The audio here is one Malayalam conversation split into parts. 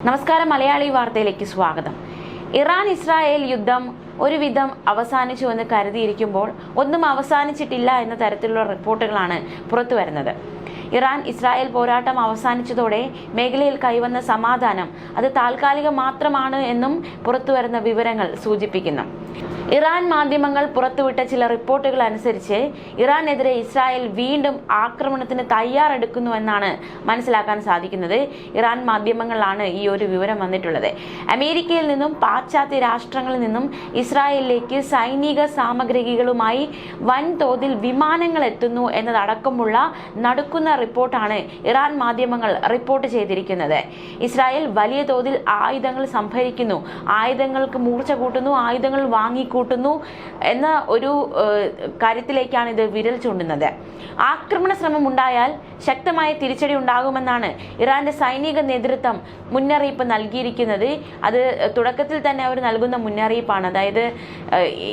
നമസ്കാരം മലയാളി വാർത്തയിലേക്ക് സ്വാഗതം. ഇറാൻ ഇസ്രായേൽ യുദ്ധം ഒരുവിധം അവസാനിച്ചു എന്ന് കരുതിയിരിക്കുമ്പോൾ ഒന്നും അവസാനിച്ചിട്ടില്ല എന്ന തരത്തിലുള്ള റിപ്പോർട്ടുകളാണ് പുറത്തു വരുന്നത് ഇറാൻ ഇസ്രായേൽ പോരാട്ടം അവസാനിച്ചതോടെ മേഖലയിൽ കൈവന്ന സമാധാനം അത് താൽക്കാലികം മാത്രമാണ് എന്നും പുറത്തുവരുന്ന വിവരങ്ങൾ സൂചിപ്പിക്കുന്നു. ഇറാൻ മാധ്യമങ്ങൾ പുറത്തുവിട്ട ചില റിപ്പോർട്ടുകൾ അനുസരിച്ച് ഇറാനെതിരെ ഇസ്രായേൽ വീണ്ടും ആക്രമണത്തിന് തയ്യാറെടുക്കുന്നുവെന്നാണ് മനസ്സിലാക്കാൻ സാധിക്കുന്നത്. ഇറാൻ മാധ്യമങ്ങളിലാണ് ഈ ഒരു വിവരം വന്നിട്ടുള്ളത്. അമേരിക്കയിൽ നിന്നും പാശ്ചാത്യ രാഷ്ട്രങ്ങളിൽ നിന്നും ഇസ്രായേലിലേക്ക് സൈനിക സാമഗ്രികളുമായി വൻതോതിൽ വിമാനങ്ങൾ എത്തുന്നു എന്നതടക്കമുള്ള നടുക്കുന്ന റിപ്പോർട്ടാണ് ഇറാൻ മാധ്യമങ്ങൾ റിപ്പോർട്ട് ചെയ്തിരിക്കുന്നത്. ഇസ്രായേൽ വലിയ തോതിൽ ആയുധങ്ങൾ സംഭരിക്കുന്നു. ആയുധങ്ങൾക്ക് മൂർച്ച കൂട്ടുന്നു ആയുധങ്ങൾ വാങ്ങിക്കൂട്ടുന്നു എന്ന ഒരു കാര്യത്തിലേക്കാണ് ഇത് വിരൽ ചൂണ്ടുന്നത്. ആക്രമണ ശ്രമം ഉണ്ടായാൽ ശക്തമായ തിരിച്ചടി ഉണ്ടാകുമെന്നാണ് ഇറാന്റെ സൈനിക നേതൃത്വം മുന്നറിയിപ്പ് നൽകിയിരിക്കുന്നത്. അത് തുടക്കത്തിൽ തന്നെ അവർ നൽകുന്ന മുന്നറിയിപ്പാണ്. അതായത്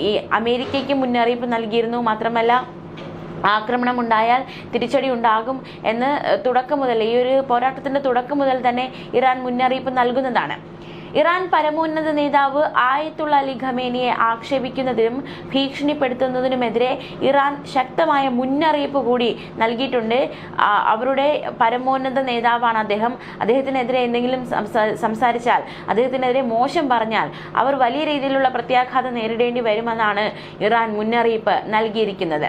ഈ അമേരിക്കയ്ക്ക് മുന്നറിയിപ്പ് നൽകിയിരുന്നു. മാത്രമല്ല ആക്രമണം ഉണ്ടായാൽ തിരിച്ചടി ഉണ്ടാകും എന്ന് തുടക്കം മുതൽ ഈ ഒരു പോരാട്ടത്തിന്റെ തുടക്കം മുതൽ തന്നെ ഇറാൻ മുന്നറിയിപ്പ് നൽകുന്നതാണ്. ഇറാൻ പരമോന്നത നേതാവ് ആയത്തുള്ള അലി ഖമേനിയെ ആക്ഷേപിക്കുന്നതിനും ഭീഷണിപ്പെടുത്തുന്നതിനുമെതിരെ ഇറാൻ ശക്തമായ മുന്നറിയിപ്പ് കൂടി നൽകിയിട്ടുണ്ട്. അവരുടെ പരമോന്നത നേതാവാണ് അദ്ദേഹം. അദ്ദേഹത്തിനെതിരെ എന്തെങ്കിലും സംസാരിച്ചാൽ അദ്ദേഹത്തിനെതിരെ മോശം പറഞ്ഞാൽ അവർ വലിയ രീതിയിലുള്ള പ്രത്യാഘാതം നേരിടേണ്ടി വരുമെന്നാണ് ഇറാൻ മുന്നറിയിപ്പ് നൽകിയിരിക്കുന്നത്.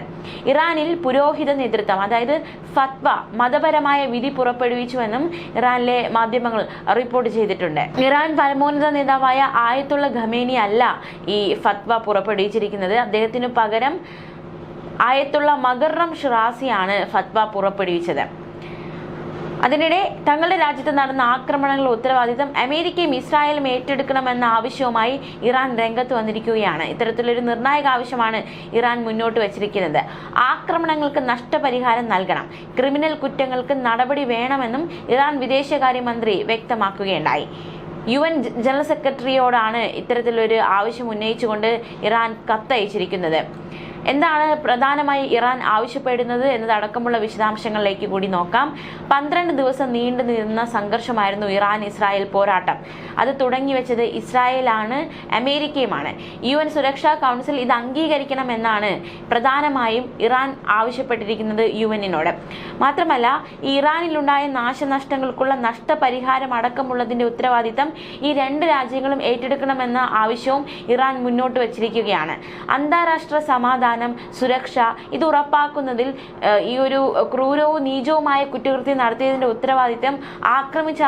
ഇറാനിൽ പുരോഹിത നേതൃത്വം അതായത് ഫത്വ മതപരമായ വിധി പുറപ്പെടുവിച്ചുവെന്നും ഇറാനിലെ മാധ്യമങ്ങൾ റിപ്പോർട്ട് ചെയ്തിട്ടുണ്ട്. ഇറാൻ പരമോന്നത നേതാവായ ആയത്തുള്ള ഖമേനി അല്ല ഈ ഫത്വ പുറപ്പെടുവിച്ചിരിക്കുന്നത്. അദ്ദേഹത്തിനു പകരം ആയത്തുള്ള മകർറം ഷിറാസിയാണ് ഫത്വ പുറപ്പെടുവിച്ചത്. അതിനിടെ തങ്ങളുടെ രാജ്യത്ത് നടന്ന ആക്രമണങ്ങളുടെ ഉത്തരവാദിത്തം അമേരിക്കയും ഇസ്രായേലും ഏറ്റെടുക്കണമെന്ന ആവശ്യവുമായി ഇറാൻ രംഗത്ത് വന്നിരിക്കുകയാണ്. ഇത്തരത്തിലൊരു നിർണായക ആവശ്യമാണ് ഇറാൻ മുന്നോട്ട് വച്ചിരിക്കുന്നത്. ആക്രമണങ്ങൾക്ക് നഷ്ടപരിഹാരം നൽകണം. ക്രിമിനൽ കുറ്റങ്ങൾക്ക് നടപടി വേണമെന്നും ഇറാൻ വിദേശകാര്യമന്ത്രി വ്യക്തമാക്കുകയുണ്ടായി. യു എൻ ജനറൽ സെക്രട്ടറിയോടാണ് ഇത്തരത്തിലൊരു ആവശ്യം ഉന്നയിച്ചുകൊണ്ട് ഇറാൻ കത്തയച്ചിരിക്കുന്നത്. എന്താണ് പ്രധാനമായി ഇറാൻ ആവശ്യപ്പെടുന്നത് എന്നതടക്കമുള്ള വിശദാംശങ്ങളിലേക്ക് കൂടി നോക്കാം. പന്ത്രണ്ട് ദിവസം നീണ്ടു നിന്ന സംഘർഷമായിരുന്നു ഇറാൻ ഇസ്രായേൽ പോരാട്ടം. അത് തുടങ്ങി വെച്ചത് ഇസ്രായേലാണ് അമേരിക്കയുമാണ്. യു എൻ സുരക്ഷാ കൗൺസിൽ ഇത് അംഗീകരിക്കണമെന്നാണ് പ്രധാനമായും ഇറാൻ ആവശ്യപ്പെട്ടിരിക്കുന്നത് യു എന്നിനോട്. മാത്രമല്ല ഇറാനിലുണ്ടായ നാശനഷ്ടങ്ങൾക്കുള്ള നഷ്ടപരിഹാരം അടക്കമുള്ളതിന്റെ ഉത്തരവാദിത്തം ഈ രണ്ട് രാജ്യങ്ങളും ഏറ്റെടുക്കണമെന്ന ആവശ്യവും ഇറാൻ മുന്നോട്ട് വച്ചിരിക്കുകയാണ്. അന്താരാഷ്ട്ര സമാധാനം സുരക്ഷ ഇത് ഉറപ്പാക്കുന്നതിൽ ഈ ഒരു ക്രൂരവും നീചവുമായ കുറ്റകൃത്യം നടത്തിയതിന്റെ ഉത്തരവാദിത്തം ആക്രമിച്ച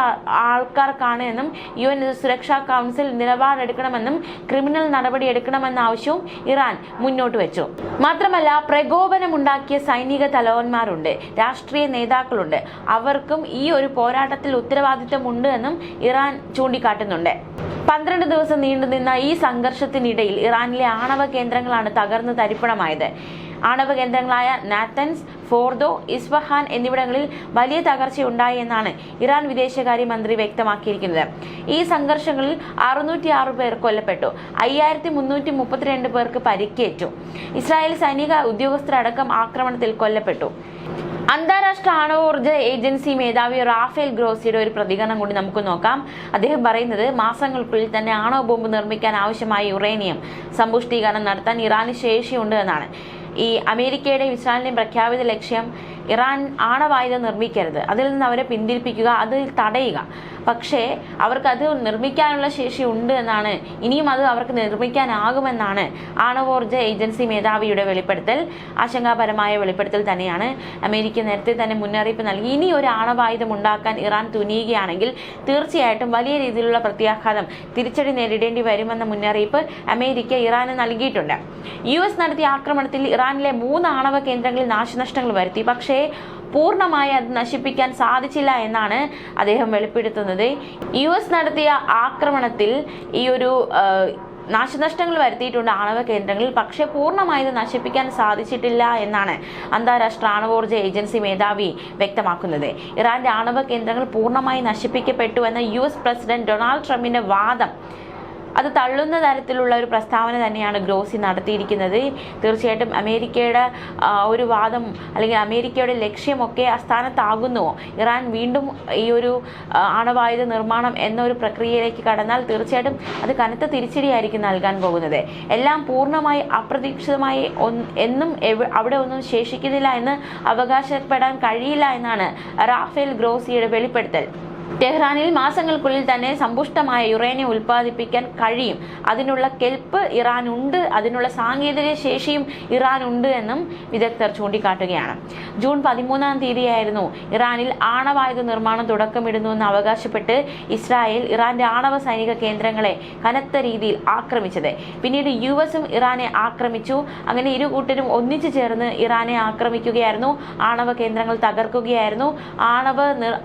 ആൾക്കാർക്കാണ് എന്നും യു എൻ സുരക്ഷാ കൗൺസിൽ നിലപാടെടുക്കണമെന്നും ക്രിമിനൽ നടപടി എടുക്കണമെന്ന ആവശ്യവും ഇറാൻ മുന്നോട്ട് വെച്ചു. മാത്രമല്ല പ്രകോപനമുണ്ടാക്കിയ സൈനിക തലവന്മാരുണ്ട് രാഷ്ട്രീയ നേതാക്കളുണ്ട്. അവർക്കും ഈ ഒരു പോരാട്ടത്തിൽ ഉത്തരവാദിത്തമുണ്ട് എന്നും ഇറാൻ ചൂണ്ടിക്കാട്ടുന്നുണ്ട്. പന്ത്രണ്ട് ദിവസം നീണ്ടുനിന്ന ഈ സംഘർഷത്തിനിടയിൽ ഇറാനിലെ ആണവ കേന്ദ്രങ്ങളാണ് തകർന്ന് തരിപ്പണമായത്. ആണവ കേന്ദ്രങ്ങളായ നാത്തൻസ് ഫോർദോ ഇസ്ഫഹാൻ എന്നിവിടങ്ങളിൽ വലിയ തകർച്ചയുണ്ടായി എന്നാണ് ഇറാൻ വിദേശകാര്യമന്ത്രി വ്യക്തമാക്കിയിരിക്കുന്നത്. ഈ സംഘർഷങ്ങളിൽ അറുന്നൂറ്റി ആറ് പേർ കൊല്ലപ്പെട്ടു. അയ്യായിരത്തി മുന്നൂറ്റി മുപ്പത്തിരണ്ട് പേർക്ക് പരിക്കേറ്റു. ഇസ്രായേൽ സൈനിക ഉദ്യോഗസ്ഥരടക്കം ആക്രമണത്തിൽ കൊല്ലപ്പെട്ടു. അന്താരാഷ്ട്ര ആണവോർജ ഏജൻസി മേധാവി റാഫേൽ ഗ്രോസിയുടെ ഒരു പ്രതികരണം കൂടി നമുക്ക് നോക്കാം. അദ്ദേഹം പറയുന്നത് മാസങ്ങൾക്കുള്ളിൽ തന്നെ ആണവ ബോംബ് നിർമ്മിക്കാൻ ആവശ്യമായ യുറേനിയം സമ്പുഷ്ടീകരണം നടത്താൻ ഇറാന് ശേഷിയുണ്ട് എന്നാണ്. ഈ അമേരിക്കയുടെ ഇസ്രായേലിന്റെയും പ്രഖ്യാപിത ലക്ഷ്യം ഇറാൻ ആണവായുധം നിർമ്മിക്കരുത്. അതിൽ നിന്ന് അവരെ പിന്തിരിപ്പിക്കുക അതിൽ തടയുക. പക്ഷേ അവർക്കത് നിർമ്മിക്കാനുള്ള ശേഷി ഉണ്ട് എന്നാണ്. ഇനിയും അത് അവർക്ക് നിർമ്മിക്കാനാകുമെന്നാണ് ആണവോർജ ഏജൻസി മേധാവിയുടെ വെളിപ്പെടുത്തൽ. ആശങ്കാപരമായ വെളിപ്പെടുത്തൽ തന്നെയാണ്. അമേരിക്ക നേരത്തെ തന്നെ മുന്നറിയിപ്പ് നൽകി. ഇനി ഒരു ആണവായുധം ഉണ്ടാക്കാൻ ഇറാൻ തുനിയുകയാണെങ്കിൽ തീർച്ചയായിട്ടും വലിയ രീതിയിലുള്ള പ്രത്യാഘാതം തിരിച്ചടി നേരിടേണ്ടി വരുമെന്ന മുന്നറിയിപ്പ് അമേരിക്ക ഇറാന് നൽകിയിട്ടുണ്ട്. യു എസ് നടത്തിയ ആക്രമണത്തിൽ ഇറാനിലെ മൂന്ന് ആണവ കേന്ദ്രങ്ങളിൽ നാശനഷ്ടങ്ങൾ വരുത്തി. പക്ഷേ പൂർണമായി അത് നശിപ്പിക്കാൻ സാധിച്ചില്ല എന്നാണ് അദ്ദേഹം വെളിപ്പെടുത്തുന്നത്. യു എസ് നടത്തിയ ആക്രമണത്തിൽ ഈ ഒരു നാശനഷ്ടങ്ങൾ വരുത്തിയിട്ടുണ്ട് ആണവ കേന്ദ്രങ്ങളിൽ. പക്ഷേ പൂർണമായി ഇത് നശിപ്പിക്കാൻ സാധിച്ചിട്ടില്ല എന്നാണ് അന്താരാഷ്ട്ര ആണവോർജ ഏജൻസി മേധാവി വ്യക്തമാക്കുന്നത്. ഇറാന്റെ ആണവ കേന്ദ്രങ്ങൾ പൂർണമായി നശിപ്പിക്കപ്പെട്ടു എന്ന യു പ്രസിഡന്റ് ഡൊണാൾഡ് ട്രംപിന്റെ വാദം അത് തള്ളുന്ന തരത്തിലുള്ള ഒരു പ്രസ്താവന തന്നെയാണ് ഗ്രോസി നടത്തിയിരിക്കുന്നത്. തീർച്ചയായിട്ടും അമേരിക്കയുടെ ഒരു വാദം അല്ലെങ്കിൽ അമേരിക്കയുടെ ലക്ഷ്യമൊക്കെ ആ അസ്ഥാനത്താകുന്നുവോ ഇറാൻ വീണ്ടും ഈ ഒരു ആണവായുധ നിർമ്മാണം എന്ന ഒരു പ്രക്രിയയിലേക്ക് കടന്നാൽ തീർച്ചയായിട്ടും അത് കനത്ത തിരിച്ചടിയായിരിക്കും നൽകാൻ പോകുന്നത്. എല്ലാം പൂർണമായി അപ്രതീക്ഷിതമായി എന്നും അവിടെ ഒന്നും ശേഷിക്കുന്നില്ല എന്ന് അവകാശപ്പെടാൻ കഴിയില്ല എന്നാണ് റാഫേൽ ഗ്രോസിയുടെ വെളിപ്പെടുത്തൽ. ടെഹ്റാനിൽ മാസങ്ങൾക്കുള്ളിൽ തന്നെ സമ്പുഷ്ടമായ യുറേനിയം ഉൽപ്പാദിപ്പിക്കാൻ കഴിയും. അതിനുള്ള കെൽപ്പ് ഇറാൻ ഉണ്ട് അതിനുള്ള സാങ്കേതിക ശേഷിയും ഇറാൻ ഉണ്ട് എന്നും വിദഗ്ധർ ചൂണ്ടിക്കാട്ടുകയാണ്. ജൂൺ പതിമൂന്നാം തീയതിയായിരുന്നു ഇറാനിൽ ആണവായുധ നിർമ്മാണം തുടക്കമിടുന്നുവെന്ന് അവകാശപ്പെട്ട് ഇസ്രായേൽ ഇറാന്റെ ആണവ സൈനിക കേന്ദ്രങ്ങളെ കനത്ത രീതിയിൽ ആക്രമിച്ചത്. പിന്നീട് യു എസും ഇറാനെ ആക്രമിച്ചു. അങ്ങനെ ഇരു കൂട്ടരും ഒന്നിച്ചു ചേർന്ന് ഇറാനെ ആക്രമിക്കുകയായിരുന്നു. ആണവ കേന്ദ്രങ്ങൾ തകർക്കുകയായിരുന്നു. ആണവ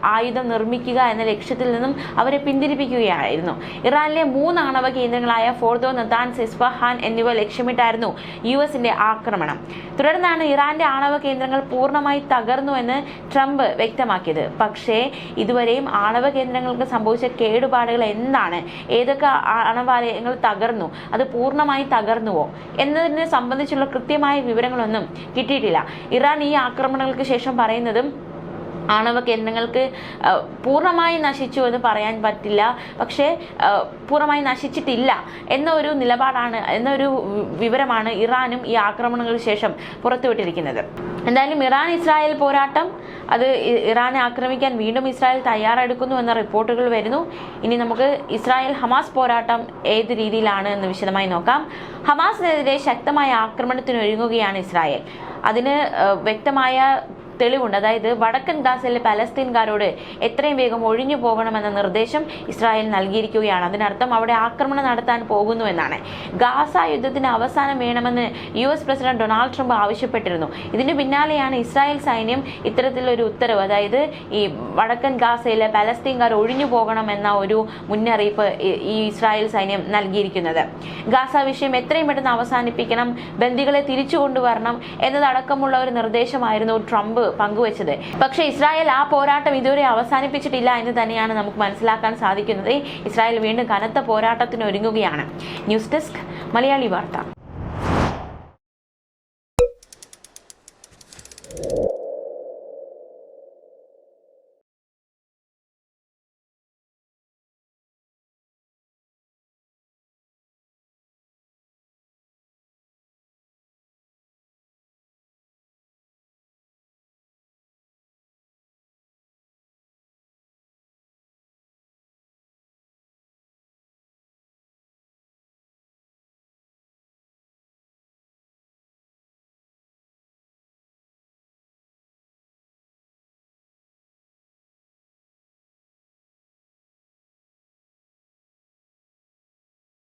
ആയുധം നിർമ്മിക്കുക എന്ന ലക്ഷ്യത്തിൽ നിന്നും അവരെ പിന്തിരിപ്പിക്കുകയായിരുന്നു. ഇറാനിലെ മൂന്ന് ആണവ കേന്ദ്രങ്ങളായ ഫോർദോ നദാൻ സിസ്ഫഹാൻ എന്നിവ ലക്ഷ്യമിട്ടായിരുന്നു യു എസിന്റെ ആക്രമണം. തുടർന്നാണ് ഇറാന്റെ ആണവ കേന്ദ്രങ്ങൾ പൂർണമായി തകർന്നു എന്ന് ട്രംപ് വ്യക്തമാക്കിയത്. പക്ഷേ ഇതുവരെയും ആണവ കേന്ദ്രങ്ങൾക്ക് സംഭവിച്ച കേടുപാടുകൾ എന്താണ്? ഏതൊക്കെ ആണവാലയങ്ങൾ തകർന്നു? അത് പൂർണമായി തകർന്നുവോ? എന്നതിനെ സംബന്ധിച്ചുള്ള കൃത്യമായ വിവരങ്ങളൊന്നും കിട്ടിയിട്ടില്ല. ഇറാൻ ഈ ആക്രമണങ്ങൾക്ക് ശേഷം പറയുന്നതും ആണവ കേന്ദ്രങ്ങൾക്ക് പൂർണമായി നശിച്ചു എന്ന് പറയാൻ പറ്റില്ല. പക്ഷേ പൂർണമായി നശിച്ചിട്ടില്ല എന്ന ഒരു നിലപാടാണ് എന്നൊരു വിവരമാണ് ഇറാനും ഈ ആക്രമണങ്ങൾക്ക് ശേഷം പുറത്തുവിട്ടിരിക്കുന്നത്. എന്തായാലും ഇറാൻ ഇസ്രായേൽ പോരാട്ടം അത് ഇറാനെ ആക്രമിക്കാൻ വീണ്ടും ഇസ്രായേൽ തയ്യാറെടുക്കുന്നു എന്ന റിപ്പോർട്ടുകൾ വരുന്നു. ഇനി നമുക്ക് ഇസ്രായേൽ ഹമാസ് പോരാട്ടം ഏത് രീതിയിലാണ് എന്ന് വിശദമായി നോക്കാം. ഹമാസിനെതിരെ ശക്തമായ ആക്രമണത്തിനൊരുങ്ങുകയാണ് ഇസ്രായേൽ. അതിന് വ്യക്തമായ തെളിവുണ്ട്. അതായത് വടക്കൻ ഗാസയിലെ പലസ്തീൻകാരോട് എത്രയും വേഗം ഒഴിഞ്ഞു പോകണമെന്ന നിർദ്ദേശം ഇസ്രായേൽ നൽകിയിരിക്കുകയാണ്. അതിനർത്ഥം അവിടെ ആക്രമണം നടത്താൻ പോകുന്നു എന്നാണ്. ഗാസ യുദ്ധത്തിന് അവസാനം വേണമെന്ന് U S president Donald Trump ആവശ്യപ്പെട്ടിരുന്നു. ഇതിന് പിന്നാലെയാണ് ഇസ്രായേൽ സൈന്യം ഇത്തരത്തിലൊരു ഉത്തരവ്. അതായത് ഈ വടക്കൻ ഗാസയിലെ പലസ്തീൻകാർ ഒഴിഞ്ഞു പോകണം എന്ന ഒരു മുന്നറിയിപ്പ് ഈ ഇസ്രായേൽ സൈന്യം നൽകിയിരിക്കുന്നത്. ഗാസ വിഷയം എത്രയും പെട്ടെന്ന് അവസാനിപ്പിക്കണം ബന്ദികളെ തിരിച്ചു കൊണ്ടുവരണം എന്നതടക്കമുള്ള ഒരു നിർദ്ദേശമായിരുന്നു ട്രംപ് പങ്കുവച്ചത്. പക്ഷേ ഇസ്രായേൽ ആ പോരാട്ടം ഇതുവരെ അവസാനിപ്പിച്ചിട്ടില്ല എന്ന് തന്നെയാണ് നമുക്ക് മനസ്സിലാക്കാൻ സാധിക്കുന്നത്. ഇസ്രായേൽ വീണ്ടും കനത്ത പോരാട്ടത്തിന് ഒരുങ്ങുകയാണ്. ന്യൂസ് ഡെസ്ക് മലയാളി വാർത്ത.